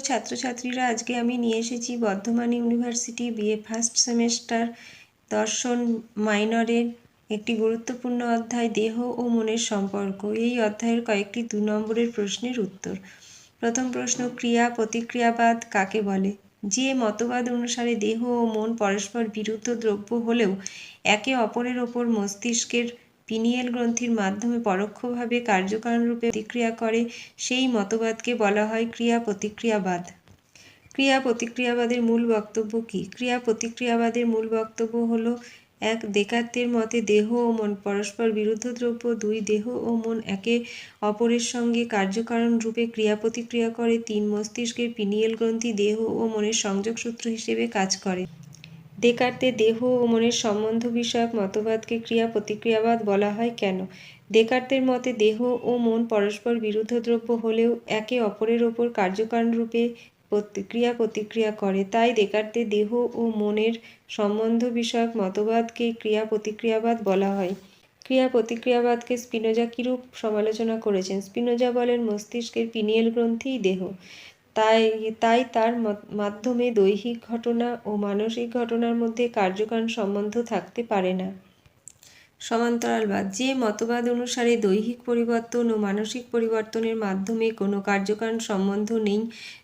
ছাত্রছাত্রীরা আজকে আমি নিয়ে এসেছি Bardhaman university BA first semester দর্শন মাইনরের একটি গুরুত্বপূর্ণ অধ্যায়, দেহ ও মনের সম্পর্ক। এই অধ্যায়ের কয়েকটি দু নম্বরের প্রশ্নের উত্তর। প্রথম প্রশ্ন, ক্রিয়া, প্রতিক্রিয়াবাদ কাকে বলে? যে মতবাদ অনুসারে দেহ ও মন পরস্পর বিরুদ্ধ দ্রব্য হলেও একে অপরের ওপর মস্তিষ্কের পিনিয়েল গ্রন্থির মাধ্যমে পরোক্ষভাবে কার্যকারণরূপে প্রতিক্রিয়া করে, সেই মতবাদকে বলা হয় ক্রিয়া প্রতিক্রিয়াবাদ ক্রিয়া প্রতিক্রিয়াবাদের মূল বক্তব্য কী? ক্রিয়া প্রতিক্রিয়াবাদের মূল বক্তব্য হল, এক দেকার্তের মতে দেহ ও মন পরস্পর বিরুদ্ধ দ্রব্য, দুই, দেহ ও মন একে অপরের সঙ্গে কার্যকারণ রূপে ক্রিয়া প্রতিক্রিয়া করে, তিন, মস্তিষ্কের পিনিয়েল গ্রন্থি দেহ ও মনের সংযোগ সূত্র হিসেবে কাজ করে। দেকার্তের দেহ ও মনের সম্বন্ধ বিষয়ক মতবাদকে ক্রিয়া প্রতিক্রিয়াবাদ বলা হয় কেন? দেকার্তের মতে দেহ ও মন পরস্পর বিরুদ্ধ দ্রব্য হলেও একে অপরের ওপর কার্যকারণ রূপে ক্রিয়া প্রতিক্রিয়া করে। তাই দেকার্তের দেহ ও মনের সম্বন্ধ বিষয়ক মতবাদকে ক্রিয়া প্রতিক্রিয়াবাদ বলা হয়। ক্রিয়া প্রতিক্রিয়াবাদকে স্পিনোজা কিরূপ সমালোচনা করেছেন? স্পিনোজা বলেন মস্তিষ্কের পিনিয়েল গ্রন্থিই দেহ। তাই তাই তার মাধ্যমে দৈহিক ঘটনা ও মানসিক ঘটনার মধ্যে কার্যকারণ সম্বন্ধ থাকতে পারে না। সমান্তরালবাদ যে মতবাদ অনুসারে দৈহিক পরিবর্তন ও মানসিক পরিবর্তনের মাধ্যমে কোনো কার্যকারণ সম্বন্ধ নেই,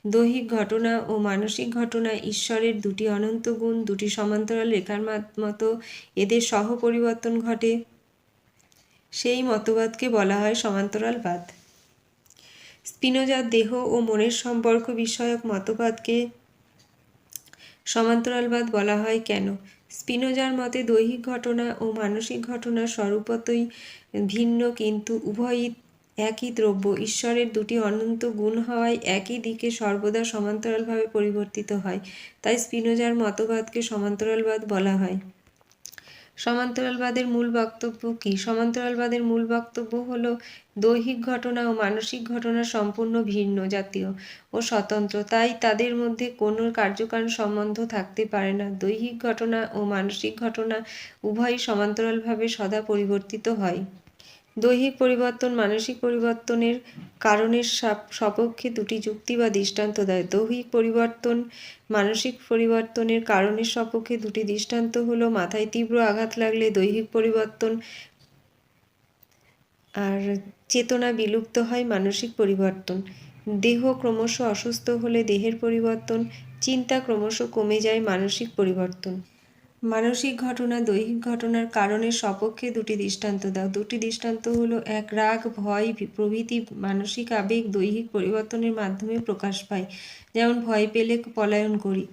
দৈহিক ঘটনা ও মানসিক ঘটনা ঈশ্বরের দুটি অনন্ত গুণ, দুটি সমান্তরাল রেখার মতো এদের সহ পরিবর্তন ঘটে। সেই মতবাদকে বলা হয় সমান্তরালবাদ স্পিনোজার দেহ ও মনের সম্পর্ক বিষয়ক মতবাদকে সমান্তরালবাদ বলা হয় কেন? স্পিনোজার মতে দৈহিক ঘটনা ও মানসিক ঘটনা স্বরূপতই ভিন্ন, কিন্তু উভয়ই একই দ্রব্য। ঈশ্বরের দুটি অনন্ত গুণ হওয়ায় একই দিকে সর্বদা সমান্তরালভাবে পরিবর্তিত হয়। তাই স্পিনোজার মতবাদকে সমান্তরালবাদ বলা হয়। সমান্তরালবাদের মূল বক্তব্য কি? সমান্তরালবাদের মূল বক্তব্য হল দৈহিক ঘটনা ও মানসিক ঘটনা সম্পূর্ণ ভিন্ন জাতীয় ও স্বতন্ত্র। তাই তাদের মধ্যে কোনো কার্যকারণ সম্বন্ধ থাকতে পারে না। দৈহিক ঘটনা ও মানসিক ঘটনা উভয়ই সমান্তরালভাবে সদা পরিবর্তিত হয়। দৈহিক পরিবর্তন, মানসিক পরিবর্তনের কারণের সপক্ষে দুটি যুক্তি বা দৃষ্টান্ত দেয়। দৈহিক পরিবর্তন, মানসিক পরিবর্তনের কারণের সপক্ষে দুটি দৃষ্টান্ত হল, মাথায় তীব্র আঘাত লাগলে দৈহিক পরিবর্তন আর চেতনা বিলুপ্ত হয়, মানসিক পরিবর্তন। দেহ ক্রমশ অসুস্থ হলে দেহের পরিবর্তন, চিন্তা ক্রমশ কমে যায়, মানসিক পরিবর্তন। মানসিক ঘটনা, দৈহিক ঘটনার কারণের সপক্ষে দুটি দৃষ্টান্ত দাও। দুটি দৃষ্টান্ত হলো, এক, রাগ, ভয় প্রভৃতি মানসিক আবেগ দৈহিক পরিবর্তনের মাধ্যমে প্রকাশ পায়। যেমন, ভয় পেলে পলায়ন করি।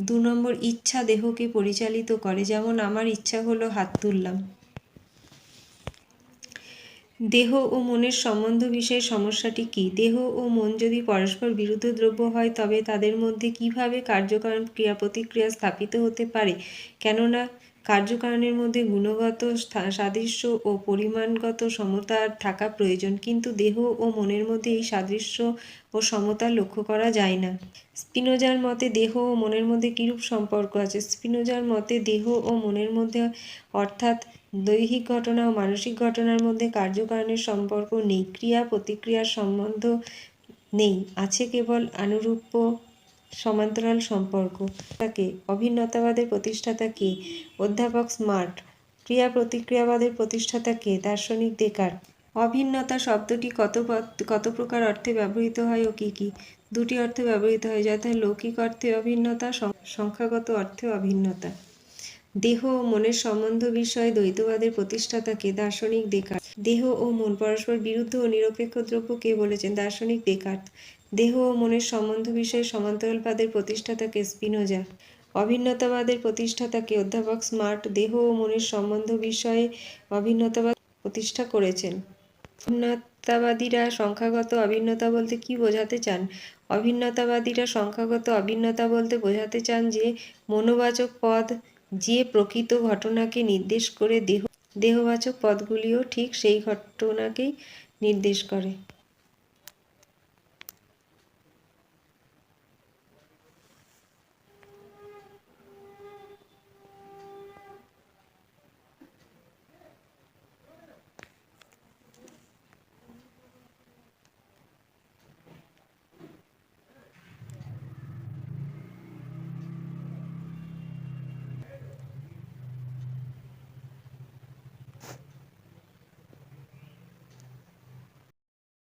দু নম্বর, ইচ্ছা দেহকে পরিচালিত করে। যেমন, আমার ইচ্ছা হলো হাত তুললাম। দেহ ও মনের সম্বন্ধ বিষয়ে সমস্যাটি কি? দেহ ও মন যদি পরস্পর বিরুদ্ধ দ্রব্য হয়, তবে তাদের মধ্যে কীভাবে কার্যকারণ ক্রিয়া প্রতিক্রিয়া স্থাপিত হতে পারে? কেননা কার্যকারণের মধ্যে গুণগত সাদৃশ্য ও পরিমাণগত সমতা থাকা প্রয়োজন, কিন্তু দেহ ও মনের মধ্যে এই সাদৃশ্য ও সমতা লক্ষ্য করা যায় না। স্পিনোজার মতে দেহ ও মনের মধ্যে কিরূপ সম্পর্ক আছে? স্পিনোজার মতে দেহ ও মনের মধ্যে অর্থাৎ দৈহিক ঘটনা ও মানসিক ঘটনার মধ্যে কার্যকারণের সম্পর্ক নেই ক্রিয়া প্রতিক্রিয়ার সম্বন্ধ নেই, আছে কেবল আনুরূপ্য সমান্তরাল সম্পর্ক। তাকে অভিন্নতাবাদের প্রতিষ্ঠাতা কে? অধ্যাপক স্মার্ট। ক্রিয়া প্রতিক্রিয়াবাদের প্রতিষ্ঠাতা কে? দার্শনিক দেকার অভিন্নতা শব্দটি কত কত প্রকার অর্থে ব্যবহৃত হয় ও কী কী? দুটি অর্থে ব্যবহৃত হয়, যথা লৌকিক অর্থে অভিন্নতা সংখ্যাগত অর্থে অভিন্নতা। দেহ ও মনের সম্বন্ধ বিষয়ে দ্বৈতবাদের প্রতিষ্ঠাতা কে? দার্শনিক দেকার দেহ ও মন পরস্পর বিরুদ্ধ ও নিরপেক্ষ দ্রব্য কে বলেছেন? দার্শনিক দেকার্ত দেহ ও মনের সম্বন্ধ বিষয়ে সমান্তরালবাদের প্রতিষ্ঠাতাকে স্পিনোজা। অভিন্নতাবাদের প্রতিষ্ঠাতাকে অধ্যাপক স্মার্ট দেহ ও মনের সম্বন্ধ বিষয়ে অভিন্নতাবাদ প্রতিষ্ঠা করেছেন। অভিন্নতাবাদীরা সংখ্যাগত অভিন্নতা বলতে কি বোঝাতে চান? অভিন্নতাবাদীরা সংখ্যাগত অভিন্নতা বলতে বোঝাতে চান যে, মনোবাচক পদ যে প্রকৃত ঘটনাকে নির্দেশ করে দেহ, দেহবাচক পদগুলিও ঠিক সেই ঘটনাকেই নির্দেশ করে।